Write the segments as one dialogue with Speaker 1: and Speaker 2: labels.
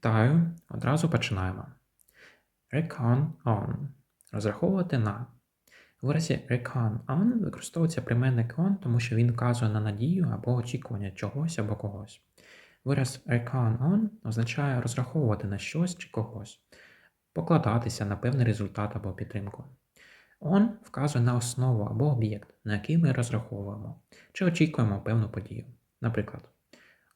Speaker 1: Вітаю! Одразу починаємо. Reckon on. Розраховувати на. У виразі reckon on використовується прийменник on, тому що він вказує на надію або очікування чогось або когось. Вираз reckon on означає розраховувати на щось чи когось, покладатися на певний результат або підтримку. On вказує на основу або об'єкт, на який ми розраховуємо, чи очікуємо певну подію. Наприклад,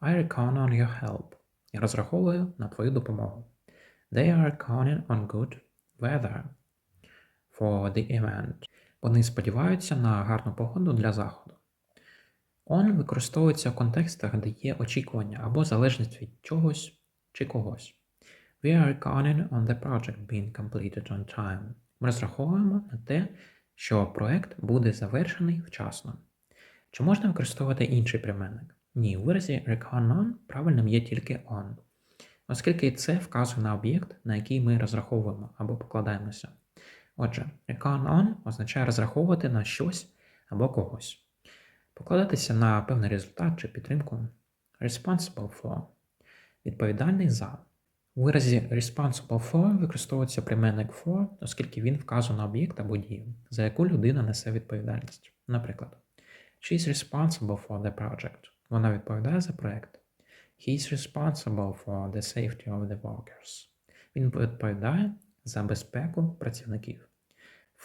Speaker 1: I reckon on your help. Я розраховую на твою допомогу. They are counting on good weather for the event. Вони сподіваються на гарну погоду для заходу. On використовується в контекстах, де є очікування або залежність від чогось чи когось. We are counting on the project being completed on time. Ми розраховуємо на те, що проект буде завершений вчасно. Чи можна використовувати інший прийменник? Ні, у виразі reckon on правильним є тільки on, оскільки це вказує на об'єкт, на який ми розраховуємо або покладаємося. Отже, reckon on означає розраховувати на щось або когось, покладатися на певний результат чи підтримку. Responsible for відповідальний за. У виразі responsible for використовується прийменник for, оскільки він вказує на об'єкт або дію, за яку людина несе відповідальність. Наприклад, She is responsible for the project. Вона відповідає за проект. He is responsible for the safety of the workers. Він відповідає за безпеку працівників.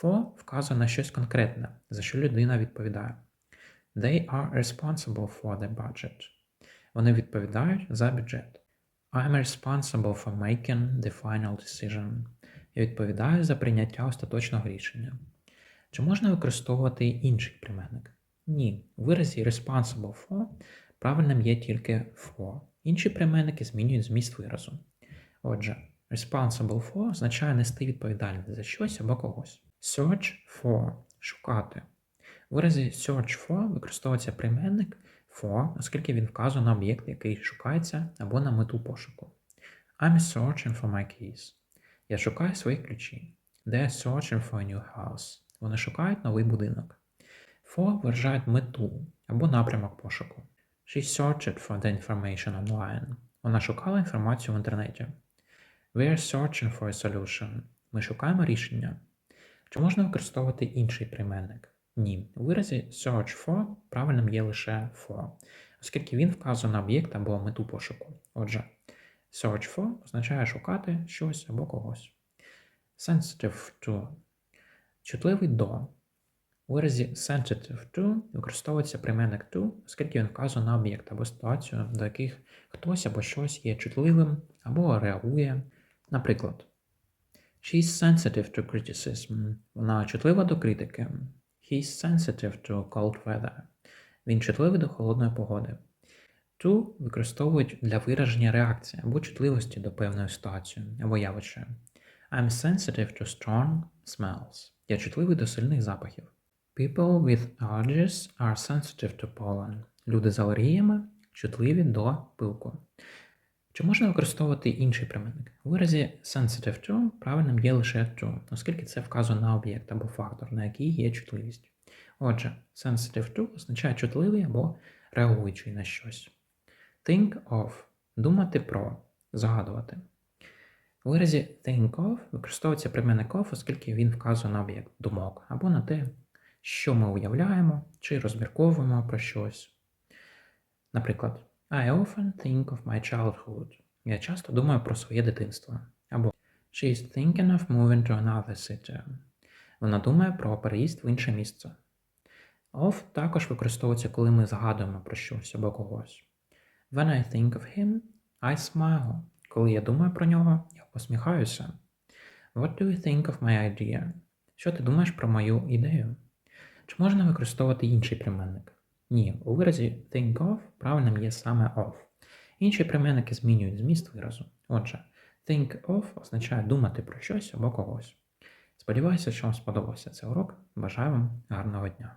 Speaker 1: For вказує на щось конкретне, за що людина відповідає. They are responsible for the budget. Вони відповідають за бюджет. I'm responsible for making the final decision. Я відповідаю за прийняття остаточного рішення. Чи можна використовувати інший прийменник? Ні. У виразі responsible for правильним є тільки for. Інші прийменники змінюють зміст виразу. Отже, responsible for означає нести відповідальність за щось або когось. Search for шукати. У виразі search for використовується прийменник for, оскільки він вказує на об'єкт, який шукається, або на мету пошуку. I'm searching for my keys. Я шукаю свої ключі. They are searching for a new house. Вони шукають новий будинок. For виражають мету або напрямок пошуку. She searched for the information online. Вона шукала інформацію в інтернеті. We are searching for a solution. Ми шукаємо рішення. Чи можна використовувати інший прийменник? Ні. У виразі search for правильним є лише for, оскільки він вказує на об'єкт або мету пошуку. Отже, search for означає шукати щось або когось. Sensitive to чутливий до. У виразі sensitive to використовується прийменник to, оскільки він вказує на об'єкт або ситуацію, до яких хтось або щось є чутливим або реагує. Наприклад, She is sensitive to criticism. Вона чутлива до критики. He is sensitive to cold weather. Він чутливий до холодної погоди. To використовують для вираження реакції або чутливості до певної ситуації або явища. I'm sensitive to strong smells. Я чутливий до сильних запахів. People with allergies are sensitive to pollen. Люди з алергіями чутливі до пилку. Чи можна використовувати інший прийменник? У виразі sensitive to правильним є лише to, оскільки це вказує на об'єкт або фактор, на який є чутливість. Отже, sensitive to означає чутливий або реагуючий на щось. Think of думати про, згадувати. У виразі think of використовується прийменник of, оскільки він вказує на об'єкт думок або на те, що ми уявляємо чи розмірковуємо про щось. Наприклад, I often think of my childhood. Я часто думаю про своє дитинство. Або She is thinking of moving to another city. Вона думає про переїзд в інше місце. Of також використовується, коли ми згадуємо про щось або когось. When I think of him, I smile. Коли я думаю про нього, я посміхаюся. What do you think of my idea? Що ти думаєш про мою ідею? Чи можна використовувати інший прийменник? Ні, у виразі think of правильним є саме of. Інші прийменники змінюють зміст виразу. Отже, think of означає думати про щось або когось. Сподіваюся, що вам сподобався цей урок. Бажаю вам гарного дня!